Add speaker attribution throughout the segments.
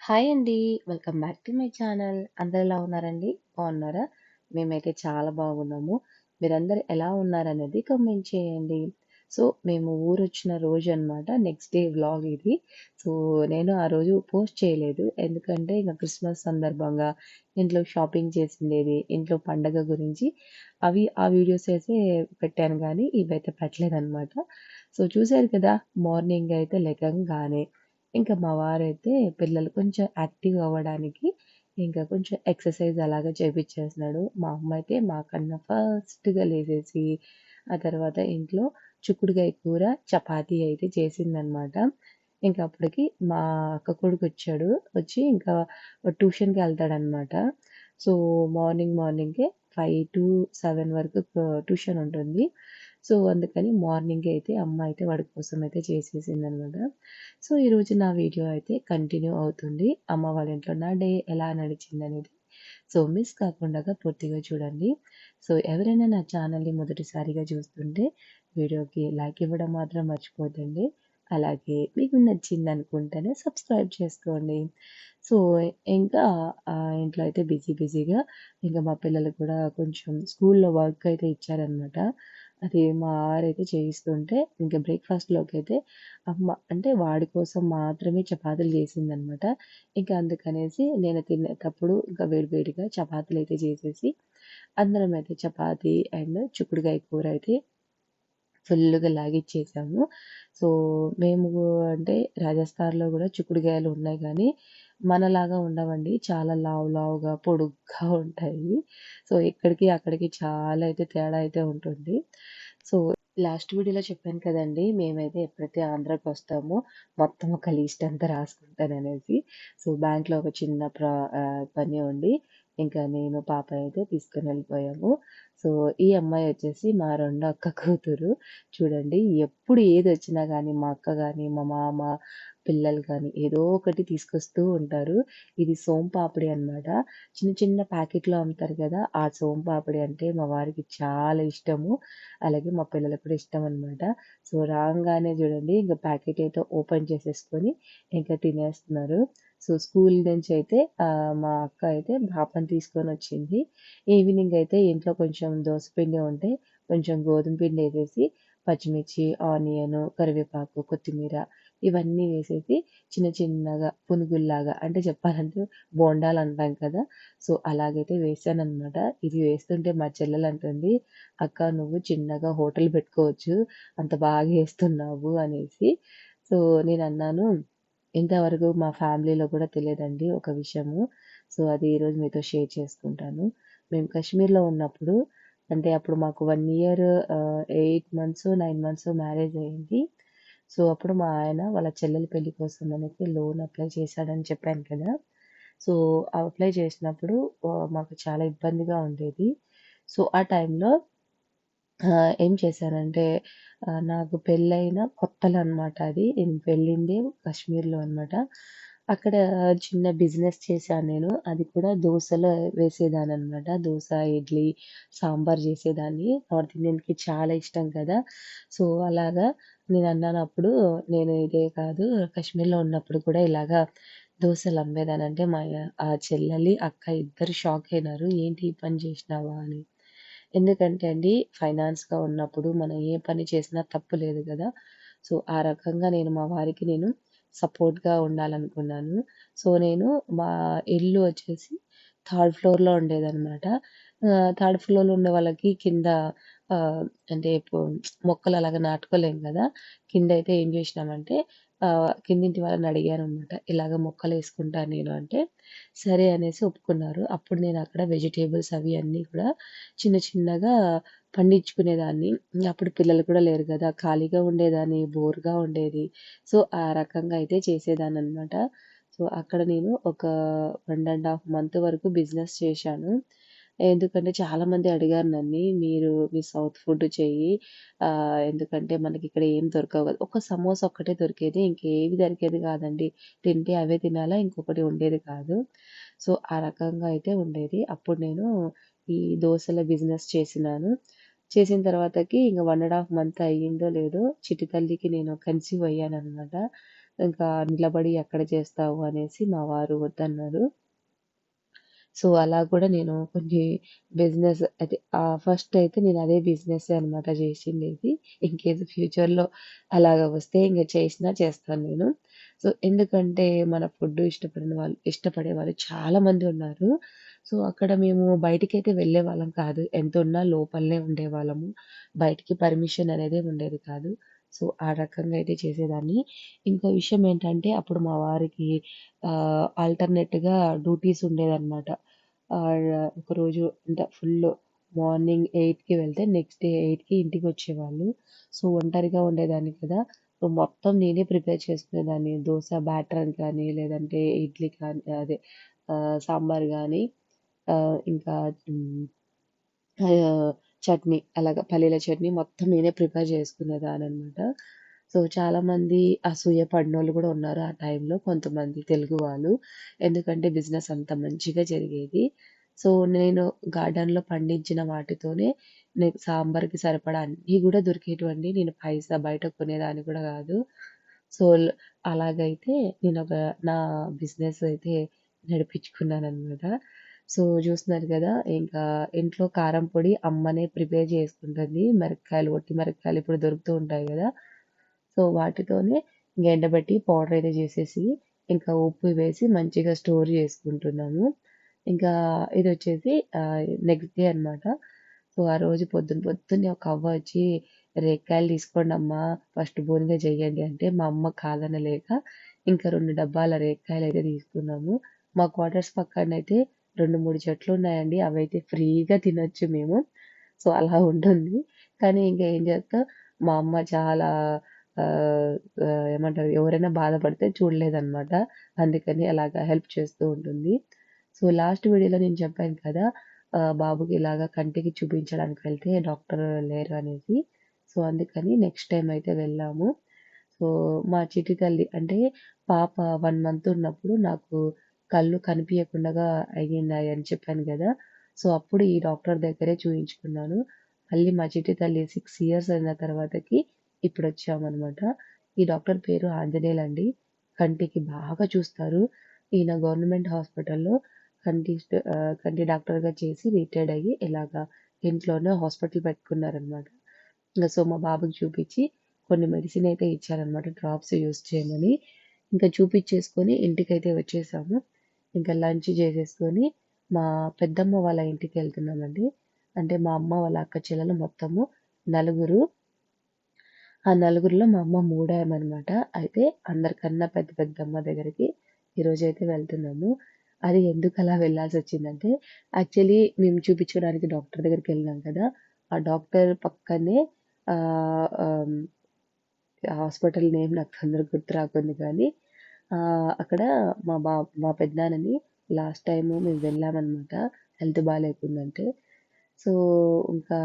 Speaker 1: Hi అండి. Welcome back to my channel. అందరు ఎలా ఉన్నారండి? బాగున్నారా? మేమైతే చాలా బాగున్నాము. మీరందరు ఎలా ఉన్నారనేది కమెంట్ చేయండి. సో, మేము ఊరు వచ్చిన రోజు అనమాట నెక్స్ట్ డే వ్లాగ్ ఇది. సో, నేను ఆ రోజు పోస్ట్ చేయలేదు. ఎందుకంటే ఇంక క్రిస్మస్ సందర్భంగా ఇంట్లో షాపింగ్ చేసిండేది, ఇంట్లో పండగ గురించి అవి ఆ వీడియోస్ అయితే పెట్టాను కానీ ఇవైతే పెట్టలేదనమాట. సో, చూసారు కదా! మార్నింగ్ అయితే లెగంగానే ఇంకా మా వారైతే పిల్లలు కొంచెం యాక్టివ్ అవ్వడానికి ఇంకా కొంచెం ఎక్సర్సైజ్ అలాగా చేపించేస్తున్నాడు మా అమ్మ అయితే మాకన్నా ఫస్ట్గా లేసేసి, ఆ తర్వాత ఇంట్లో చిక్కుడుకాయ కూర, చపాతీ అయితే చేసిందనమాట. ఇంకా అప్పటికి మా అక్క కొడుకు వచ్చాడు వచ్చి ఇంకా ట్యూషన్కి వెళ్తాడనమాట సో, మార్నింగ్ మార్నింగే 5-7 వరకు ట్యూషన్ ఉంటుంది. సో, అందుకని మార్నింగ్ అయితే అమ్మ అయితే వాడి కోసం అయితే చేసేసింది అనమాట సో, ఈరోజు నా వీడియో అయితే కంటిన్యూ అవుతుంది. అమ్మ వాళ్ళ ఇంట్లో నా డే ఎలా నడిచిందనేది. సో, మిస్ కాకుండాగా పూర్తిగా చూడండి. సో, ఎవరైనా నా ఛానల్‌ని మొదటిసారిగా చూస్తుంటే వీడియోకి లైక్ ఇవ్వడం మాత్రం మర్చిపోద్దండి. అలాగే మీకు నచ్చింది అనుకుంటేనే సబ్స్క్రైబ్ చేసుకోండి. సో, ఇంకా ఇంట్లో అయితే బిజీ బిజీగా ఇంకా మా పిల్లలు కూడా కొంచెం స్కూల్‌లో వర్క్ అయితే ఇచ్చారనమాట. అది మా ఆరైతే చేయిస్తుంటే ఇంకా బ్రేక్ఫాస్ట్లోకి అయితే అమ్మ అంటే వాడి కోసం మాత్రమే చపాతీలు చేసిందనమాట. ఇంకా అందుకనేసి నేను తినేటప్పుడు ఇంకా వేడి వేడిగా అయితే చేసేసి అందరం అయితే చపాతీ అండ్ చిక్కుడుకాయ కూర అయితే ఫుల్గా లాగిచ్చేసాము. సో, మేము అంటే రాజస్థాన్‌లో కూడా చిక్కుడుకాయలు ఉన్నాయి కానీ మనలాగా ఉండవండి. చాలా లావు లావుగా, పొడుగ్గా ఉంటాయి. సో, ఇక్కడికి, అక్కడికి చాలా అయితే తేడా అయితే ఉంటుంది. సో, లాస్ట్ వీడియోలో చెప్పాను కదండీ! మేమైతే ఎప్పుడైతే ఆంధ్రాకి వస్తామో మొత్తం ఒక లిస్ట్ అంతా రాసుకుంటాననేసి. సో, బ్యాంక్‌లో ఒక చిన్న ప్రా పని ఉండి ఇంకా నేను, పాప అయితే తీసుకుని వెళ్ళిపోయాము సో, ఈ అమ్మాయి వచ్చేసి మా రెండో అక్క కూతురు. చూడండి ఎప్పుడు ఏది వచ్చినా కానీ మా అక్క కానీ మా మామ, పిల్లలు కానీ ఏదో ఒకటి తీసుకొస్తూ ఉంటారు. ఇది సోంపాపిడి అనమాట. చిన్న చిన్న ప్యాకెట్‌లో అమ్ముతారు కదా ఆ సోంపాపిడి అంటే మా వారికి చాలా ఇష్టము. అలాగే మా పిల్లలకు కూడా ఇష్టం అనమాట సో, రాగానే చూడండి ఇంకా ప్యాకెట్ అయితే ఓపెన్ చేసేసుకొని ఇంకా తినేస్తున్నారు. సో, స్కూల్ నుంచి అయితే మా అక్క అయితే పాపని తీసుకొనొచ్చింది. ఈవినింగ్ అయితే ఇంట్లో కొంచెం దోస పిండి ఉంటే కొంచెం గోధుమ పిండి వేసేసి పచ్చిమిర్చి, ఆనియన్ కరివేపాకు, కొత్తిమీర ఇవన్నీ వేసేసి చిన్న చిన్నగా పునుగుల్లాగా అంటే చెప్పాలంటే బోండాలు అంటాం కదా! సో, అలాగైతే వేశాననమాట. ఇది వేస్తుంటే మా చెల్లెలు అంటుంది "అక్క నువ్వు చిన్నగా హోటల్ పెట్టుకోవచ్చు. అంత బాగా వేస్తున్నావు అనేసి. సో, నేను అన్నాను ఇంతవరకు మా ఫ్యామిలీలో కూడా తెలియదండి ఒక విషయము. సో, అది ఈరోజు మీతో షేర్ చేసుకుంటాను. మేము కాశ్మీర్‌లో ఉన్నప్పుడు అంటే అప్పుడు మాకు one year eight months nine months marriage అయింది. సో, అప్పుడు మా ఆయన వాళ్ళ చెల్లెల పెళ్ళి కోసం అనేసి లోన్ అప్లై చేశాడని చెప్పాను కదా! సో, అప్లై చేసినప్పుడు మాకు చాలా ఇబ్బందిగా ఉండేది. సో, ఆ టైంలో ఏం చేశానంటే నాకు పెళ్ళైన కొత్తలో అనమాట అది. నేను వెళ్ళింది కాశ్మీర్‌లో అనమాట. అక్కడ చిన్న బిజినెస్ చేశాను నేను. అది కూడా దోశలో వేసేదాన్ని అనమాట దోశ ఇడ్లీ, సాంబార్ చేసేదాన్ని. నార్త్ ఇండియన్‌కి చాలా ఇష్టం కదా! సో, అలాగా నేనన్నాను అప్పుడు, నేను ఇదే కాదు కాశ్మీర్‌లో ఉన్నప్పుడు కూడా ఇలాగా దోశలు అమ్మేదానంటే మా ఆ చెల్లెలి, అక్క ఇద్దరు షాక్ అయినారు. "ఏంటి ఈ పని చేసినావా?" అని. ఎందుకంటే అండి ఫైనాన్స్‌గా ఉన్నప్పుడు మనం ఏ పని చేసినా తప్పు లేదు కదా సో, ఆ రకంగా నేను మా వారికి నేను సపోర్ట్‌గా ఉండాలనుకున్నాను. సో, నేను మా ఇల్లు వచ్చేసి థర్డ్ ఫ్లోర్‌లో ఉండేదన్నమాట థర్డ్ ఫ్లోర్‌లో ఉండే వాళ్ళకి కింద అంటే ఇప్పుడు మొక్కలు అలాగా నాటుకోలేం కింద అయితే ఏం చేసినామంటే కిందింటి వాళ్ళని అడిగాను అనమాట ఇలాగ వేసుకుంటాను నేను అంటే, సరే అనేసి ఒప్పుకున్నారు. అప్పుడు నేను అక్కడ వెజిటేబుల్స్ అవి అన్నీ కూడా చిన్న చిన్నగా పండించుకునేదాన్ని. అప్పుడు పిల్లలు కూడా లేరు కదా ఖాళీగా ఉండేదాన్ని, బోర్‌గా ఉండేది. సో, ఆ రకంగా అయితే చేసేదాన్ని అనమాట సో, అక్కడ నేను ఒక వన్ అండ్ హాఫ్ మంత్ వరకు బిజినెస్ చేశాను. ఎందుకంటే చాలామంది అడిగారు నన్ను "మీరు మీ సౌత్ ఫుడ్ చెయ్యి. ఆహ్, ఎందుకంటే మనకిక్కడ ఏం దొరకవు ఒక సమోసా ఒక్కటే దొరికేది. ఇంకేవి దొరికేది కాదండి. తింటే అవే తినాలా, ఇంకొకటి ఉండేది కాదు. సో, ఆ రకంగా అయితే ఉండేది. అప్పుడు నేను ఈ దోసల బిజినెస్ చేసినాను. చేసిన తర్వాతకి ఇంక 1 ½ మంత్ అయ్యిందో లేదో చిట్టి తల్లికి నేను కన్సీవ్ అయ్యాననమాట. ఇంకా నిలబడి ఎక్కడ చేస్తావు అనేసి మా వారు వద్దన్నారు. సో, అలా కూడా నేను కొన్ని బిజినెస్ అయితే ఫస్ట్ అయితే నేను అదే బిజినెస్సే అనమాట చేసిండేది. ఇంకేదో ఫ్యూచర్‌లో అలాగా వస్తే ఇంకా చేసినా చేస్తాను నేను. సో, ఎందుకంటే మన ఫుడ్ ఇష్టపడిన వాళ్ళు ఇష్టపడే వాళ్ళు చాలామంది ఉన్నారు. సో, అక్కడ మేము బయటికైతే వెళ్ళేవాళ్ళం కాదు. ఎంత ఉన్నా లోపలనే ఉండేవాళ్ళము. బయటికి పర్మిషన్ అనేది ఉండేది కాదు. సో, ఆ రకంగా అయితే చేసేదాన్ని. ఇంకో విషయం ఏంటంటే అప్పుడు మా వారికి ఆల్టర్‌నేట్‌గా డ్యూటీస్ ఉండేదన్నమాట ఒకరోజు అంటే ఫుల్ మార్నింగ్ ఎయిట్కి వెళ్తే నెక్స్ట్ డే ఎయిట్కి ఇంటికి వచ్చేవాళ్ళు సో, ఒంటరిగా ఉండేదాన్ని కదా! సో, మొత్తం నేనే ప్రిపేర్ చేసుకునేదాన్ని. దోశ బ్యాటర్ అని కానీ, లేదంటే ఇడ్లీ కానీ అదే సాంబార్ కానీ ఇంకా చట్నీ అలాగా పల్లీల చట్నీ మొత్తం నేనే ప్రిపేర్ చేసుకునేదాన్ననమాట. సో, చాలామంది అసూయ పడినోళ్ళు కూడా ఉన్నారు ఆ టైంలో కొంతమంది తెలుగు వాళ్ళు. ఎందుకంటే బిజినెస్ అంత మంచిగా జరిగేది. సో, నేను గార్డెన్‌లో పండించిన వాటితోనే నేను సాంబార్‌కి సరిపడా అన్నీ కూడా దొరికేటువంటి నేను పైసా బయట కొనేదాన్ని కూడా కాదు సో, అలాగైతే నేను ఒక నా బిజినెస్ అయితే నడిపించుకున్నాను అనమాట సో, చూస్తున్నారు కదా ఇంకా ఇంట్లో కారం పొడి అమ్మనే ప్రిపేర్ చేసుకుంటుంది. మిరపకాయలు, ఒట్టి మిరపకాయలు ఇప్పుడు దొరుకుతూ ఉంటాయి కదా సో, వాటితోనే ఇంక ఎండబెట్టి పౌడర్ అయితే చేసేసి, ఇంకా ఉప్పు వేసి మంచిగా స్టోర్ చేసుకుంటున్నాము. ఇంకా ఇది వచ్చేసి నెక్స్ట్ డే అనమాట. సో, ఆ రోజు పొద్దున్న పొద్దున్నే ఒక అవ్వ వచ్చి రేకాయలు తీసుకోండి అమ్మ ఫస్ట్ బోన్గా చెయ్యండి" అంటే మా అమ్మ కాదనలేక ఇంకా రెండు డబ్బాల అయితే తీసుకున్నాము. మా క్వార్టర్స్ పక్కనైతే రెండు మూడు చెట్లు ఉన్నాయండి అవి అయితే ఫ్రీగా తినొచ్చు మేము. సో, అలా ఉంటుంది. కానీ ఇంకా ఏం చేస్తా మా అమ్మ చాలా ఏమంటారు ఎవరైనా బాధపడితే చూడలేదనమాట. అందుకని అలాగా హెల్ప్ చేస్తూ ఉంటుంది. సో, లాస్ట్ వీడియోలో నేను చెప్పాను కదా! బాబుకి ఇలాగ కంటికి చూపించడానికి వెళ్తే డాక్టర్ లేరు అనేసి. సో, అందుకని నెక్స్ట్ టైం అయితే వెళ్ళాము. సో, మా చిటి తల్లి అంటే పాప వన్ మంత్ ఉన్నప్పుడు నాకు కళ్ళు కనిపియకుండగా అయ్యిందాయని చెప్పాను కదా సో, అప్పుడు ఈ డాక్టర్ దగ్గరే చూయించుకున్నాను. మళ్ళీ మా చిట్టి తల్లి సిక్స్ ఇయర్స్ అయిన తర్వాతకి ఇప్పుడు వచ్చామన్నమాట ఈ డాక్టర్ పేరు ఆంజనేయులండి. కంటికి బాగా చూస్తారు. ఈయన గవర్నమెంట్ హాస్పిటల్‌లో కంటి కంటి డాక్టర్‌గా చేసి రిటైర్డ్ అయ్యి ఇలాగా ఇంట్లోనే హాస్పిటల్ పెట్టుకున్నారనమాట. ఇంకా సో, మా బాబుకి చూపించి కొన్ని మెడిసిన్ అయితే ఇచ్చారనమాట. డ్రాప్స్ యూస్ చేయమని. ఇంకా చూపించేసుకొని ఇంటికైతే వచ్చేసాము. ఇంకా లంచ్ చేసేసుకొని మా పెద్దమ్మ వాళ్ళ ఇంటికి వెళ్తున్నామండి అంటే మా అమ్మ వాళ్ళ అక్క చెల్లెలు మొత్తము నలుగురు. ఆ నలుగురిలో మా అమ్మ మూడామనమాట. అయితే అందరికన్నా పెద్ద పెద్దమ్మ దగ్గరికి ఈరోజు అయితే వెళ్తున్నాము. అది ఎందుకు అలా వెళ్ళాల్సి వచ్చిందంటే యాక్చువల్లీ మేము చూపించుకోవడానికి డాక్టర్ దగ్గరికి వెళ్ళినాం కదా! ఆ డాక్టర్ పక్కనే హాస్పిటల్ నేమ్ నాకు తొందరగా గుర్తు రాకుంది కానీ అక్కడ మా బా మా పెదనాన్నని లాస్ట్ టైము మేము వెళ్ళామనమాట. హెల్త్ బాగాలేకుందంటే సో, ఇంకా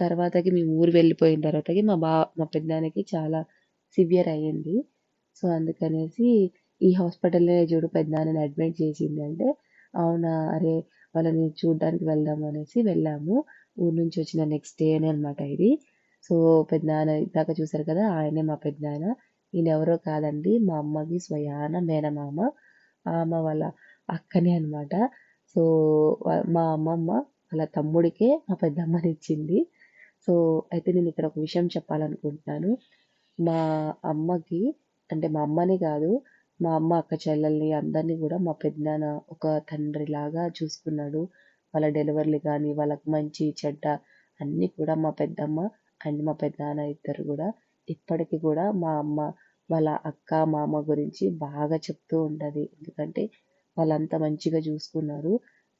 Speaker 1: తర్వాతకి మేము ఊరు వెళ్ళిపోయిన తర్వాతకి మా బా మా పెదనాన్నకి చాలా సివియర్ అయ్యింది. సో, అందుకనేసి ఈ హాస్పిటల్లో చూడు పెదనాన్నని అడ్మిట్ చేసింది అంటే, అవునా! అరే! వాళ్ళని చూడ్డానికి వెళ్దాం అనేసి వెళ్ళాము. ఊరు నుంచి వచ్చిన నెక్స్ట్ డేనే అనమాట ఇది. సో, పెదనాన్న ఇందాక చూసారు కదా! ఆయనే మా పెదనాన్న. ఈయనెవరో కాదండి మా అమ్మకి స్వయాన మేనమామ. ఆమె వాళ్ళ అక్కనే అనమాట. సో, మా అమ్మమ్మ వాళ్ళ తమ్ముడికే మా పెద్దమ్మనిచ్చింది. సో, అయితే నేను ఇక్కడ ఒక విషయం చెప్పాలనుకుంటున్నాను. మా అమ్మకి అంటే మా అమ్మనే కాదు, మా అమ్మ అక్క చెల్లెల్ని అందరిని కూడా మా పెదనాన్న ఒక తండ్రిలాగా చూసుకున్నాడు. వాళ్ళ డెలివరీలు కానీ వాళ్ళకి మంచి, చెడ్డ అన్నీ కూడా మా పెద్దమ్మ అండ్ మా పెదనాన్న ఇద్దరు కూడా ఇప్పటికి కూడా మా అమ్మ వాళ్ళ అక్క, మామ గురించి బాగా చెప్తూ ఉంటుంది ఎందుకంటే వాళ్ళంత మంచిగా చూసుకున్నారు.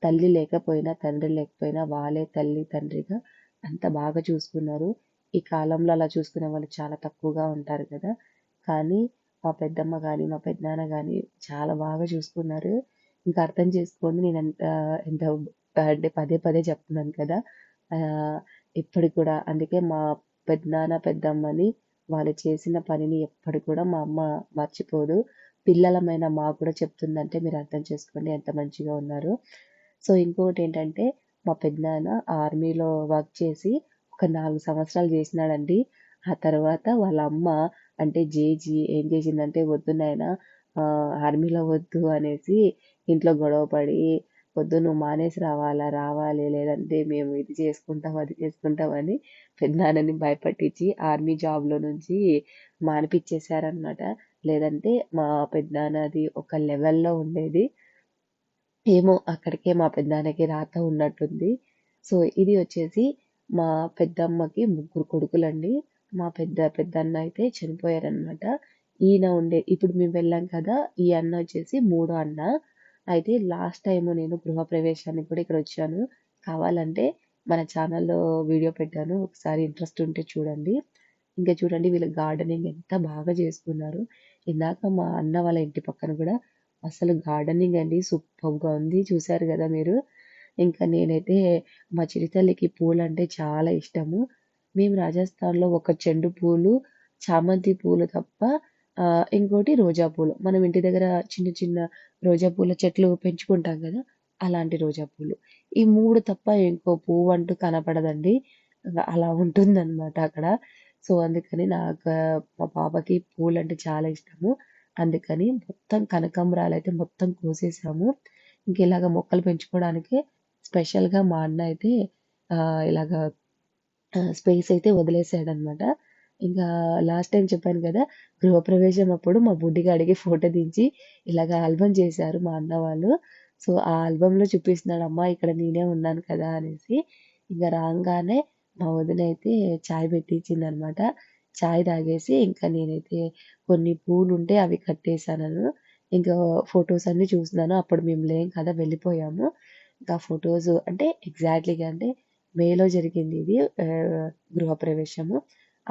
Speaker 1: తల్లి లేకపోయినా, తండ్రి లేకపోయినా వాళ్ళే తల్లి, తండ్రిగా అంత బాగా చూసుకున్నారు. ఈ కాలంలో అలా చూసుకునే వాళ్ళు చాలా తక్కువగా ఉంటారు కదా! కానీ మా పెద్దమ్మ కానీ మా పెదనాన్న కానీ చాలా బాగా చూసుకున్నారు. ఇంకా అర్థం చేసుకోండి నేను ఎంత అంటే పదే పదే చెప్తున్నాను కదా! ఇప్పటికి కూడా అందుకే మా పెదనాన్న, పెద్దమ్మని వాళ్ళు చేసిన పనిని ఎప్పటికి కూడా మా అమ్మ మర్చిపోదు. పిల్లలమైన మాకు కూడా చెప్తుందంటే మీరు అర్థం చేసుకోండి ఎంత మంచిగా ఉన్నారు సో, ఇంకొకటేంటంటే మా పెదనాన్న ఆర్మీలో వర్క్ చేసి ఒక నాలుగు సంవత్సరాలు చేసినాడండి. ఆ తర్వాత వాళ్ళ అమ్మ అంటే జేజీ ఏం చేసిందంటే వద్దు నాయన ఆర్మీలో వద్దు అనేసి ఇంట్లో గొడవ పడి వద్దు నువ్వు మానేసి రావాలా రావాలి లేదంటే మేము ఇది చేసుకుంటాం అది చేసుకుంటాం అని పెదనాన్నని భయపట్టించి ఆర్మీ జాబ్‌లో నుంచి మానిపించేశారనమాట లేదంటే మా పెదనాన్నది ఒక లెవెల్‌లో ఉండేది. ఏమో అక్కడికే మా పెదనాన్నకి రాత ఉన్నట్టుంది. సో, ఇది వచ్చేసి మా పెద్దమ్మకి ముగ్గురు కొడుకులండి. మా పెద్ద పెద్దన్న అయితే చనిపోయారనమాట. ఈయన ఉండే ఇప్పుడు మేము వెళ్ళాం కదా! ఈ అన్న వచ్చేసి మూడో అన్న. అయితే లాస్ట్ టైము నేను గృహప్రవేశానికి కూడా ఇక్కడ వచ్చాను కావాలంటే మన ఛానల్‌లో వీడియో పెట్టాను. ఒకసారి ఇంట్రెస్ట్ ఉంటే చూడండి. ఇంకా చూడండి వీళ్ళు గార్డెనింగ్ ఎంత బాగా చేసుకున్నారు. ఇందాక మా అన్న వాళ్ళ ఇంటి పక్కన కూడా అసలు గార్డెనింగ్ అండి సూపర్గా ఉంది. చూశారు కదా మీరు. ఇంకా నేనైతే మా చిరుతల్లికి పూలంటే చాలా ఇష్టము. మేము రాజస్థాన్‌లో ఒక చెండు పూలు, చామంతి పూలు తప్ప ఇంకోటి రోజా పూలు. మనం ఇంటి దగ్గర చిన్న చిన్న రోజా పూల చెట్లు పెంచుకుంటాం కదా అలాంటి రోజా పూలు. ఈ మూడు తప్ప ఇంకో పువ్వు అంటూ కనపడదండి. అలా ఉంటుందన్నమాట అక్కడ. సో, అందుకని నాకు మా పాపకి పూలు అంటే చాలా ఇష్టము. అందుకని మొత్తం కనకాంబరాలు అయితే మొత్తం కోసేసాము. ఇంక ఇలాగ మొక్కలు పెంచుకోవడానికి స్పెషల్‌గా మా అన్న అయితే ఇలాగ స్పేస్ అయితే వదిలేసాడనమాట. ఇంకా లాస్ట్ టైం చెప్పాను కదా గృహప్రవేశం అప్పుడు మా బుడ్డిగాడికి ఫోటో దించి ఇలాగ ఆల్బమ్ చేశారు మా అన్న వాళ్ళు. సో, ఆ ఆల్బంలో చూపిస్తున్నాడు అమ్మ ఇక్కడ నేనే ఉన్నాను కదా! అనేసి. ఇంకా రాగానే మా వదిన అయితే చాయ్ పెట్టించింది అనమాట చాయ్ తాగేసి ఇంకా నేనైతే కొన్ని పూలు ఉంటే అవి కట్టేసాను. ఇంకా ఫొటోస్ అన్నీ చూస్తున్నాను. అప్పుడు మేము లేం కదా! వెళ్ళిపోయాము. ఇంకా ఫొటోస్ అంటే ఎగ్జాక్ట్‌లీగా అంటే మేలో జరిగింది ఇది గృహప్రవేశము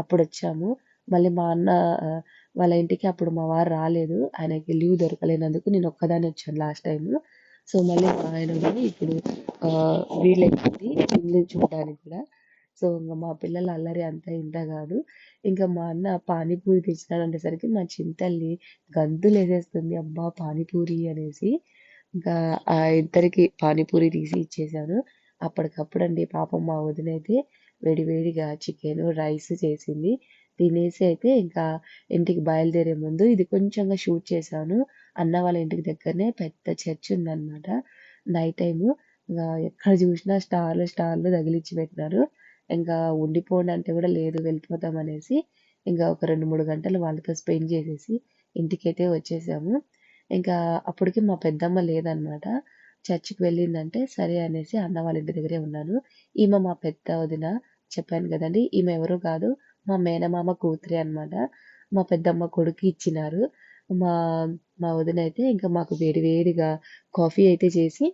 Speaker 1: అప్పుడు వచ్చాము మళ్ళీ మా అన్న వాళ్ళ ఇంటికి అప్పుడు మా వారు రాలేదు. ఆయనకి లీవ్ దొరకలేనందుకు నేను నేనొక్కదాన్నే వచ్చాను లాస్ట్ టైం సో, మళ్ళీ మా ఆయన కూడా ఇప్పుడు వీళ్ళైపోయింది వీలైతుంది ఇల్లు చూడడానికి కూడా. సో, ఇంకా మా పిల్లల అల్లరి అంతా ఇంత కాదు ఇంకా మా అన్న పానీపూరి తెచ్చినాడనేసరికి మా చింతల్ని గంతులు వేసేస్తుంది అబ్బా! పానీపూరి అనేసి. ఇంకా ఆ ఇద్దరికి పానీపూరి తీసి ఇచ్చేసాను. అప్పటికప్పుడు అండి పాపం మా వదినైతే వేడివేడిగా చికెన్ చికెను, రైస్ చేసింది. తినేసి అయితే ఇంకా ఇంటికి బయలుదేరే ముందు ఇది కొంచెంగా షూట్ చేశాను. అన్న వాళ్ళ ఇంటికి దగ్గరనే పెద్ద చర్చ్ ఉందన్నమాట నైట్ టైము ఇంకా ఎక్కడ చూసినా స్టార్లు స్టార్లు తగిలిచ్చి పెట్టినారు. ఇంకా ఉండిపోండి అంటే కూడా లేదు వెళ్ళిపోతాం అనేసి ఇంకా ఒక 2, 3 గంటలు వాళ్ళతో స్పెండ్ చేసేసి ఇంటికైతే వచ్చేసాము. ఇంకా అప్పటికి మా పెద్దమ్మ లేదనమాట. చర్చికి వెళ్ళిందంటే సరే అనేసి అన్న వాళ్ళ ఇంటి దగ్గరే ఉన్నాను. ఈమె మా పెద్ద వదిన చెప్పాను కదండి ఈమె ఎవరు కాదు మా మేనమామ కూతురే అనమాట. మా పెద్దమ్మ కొడుకు ఇచ్చినారు. మా మా వదిన అయితే ఇంకా మాకు వేడి వేడిగా కాఫీ అయితే చేసి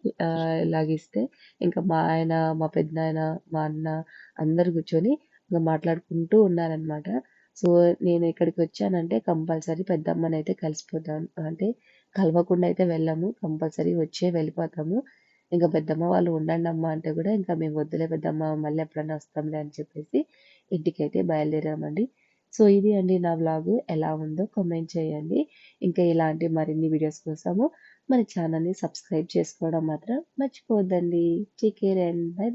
Speaker 1: లాగిస్తే ఇంకా మా ఆయన, మా పెదనాయన, మా అన్న అందరూ కూర్చొని ఇంకా మాట్లాడుకుంటూ ఉన్నారనమాట. సో, నేను ఇక్కడికి వచ్చానంటే కంపల్సరీ పెద్దమ్మని అయితే కలిసిపోతాను. అంటే కలవకుండా అయితే వెళ్ళము. కంపల్సరీ వచ్చే వెళ్ళిపోతాము. ఇంకా పెద్దమ్మ వాళ్ళు ఉండండమ్మా అంటే కూడా ఇంకా మేము వద్దులే పెద్దమ్మ మళ్ళీ ఎప్పుడన్నా వస్తాంలే అని చెప్పేసి ఇంటికైతే బయలుదేరామండి. సో, ఇది అండి నా వ్లాగు. ఎలా ఉందో కామెంట్ చేయండి. ఇంకా ఇలాంటి మరిన్ని వీడియోస్ కోసము మన ఛానల్‌ని సబ్స్క్రైబ్ చేసుకోవడం మాత్రం మర్చిపోవద్దండి. Take care and bye bye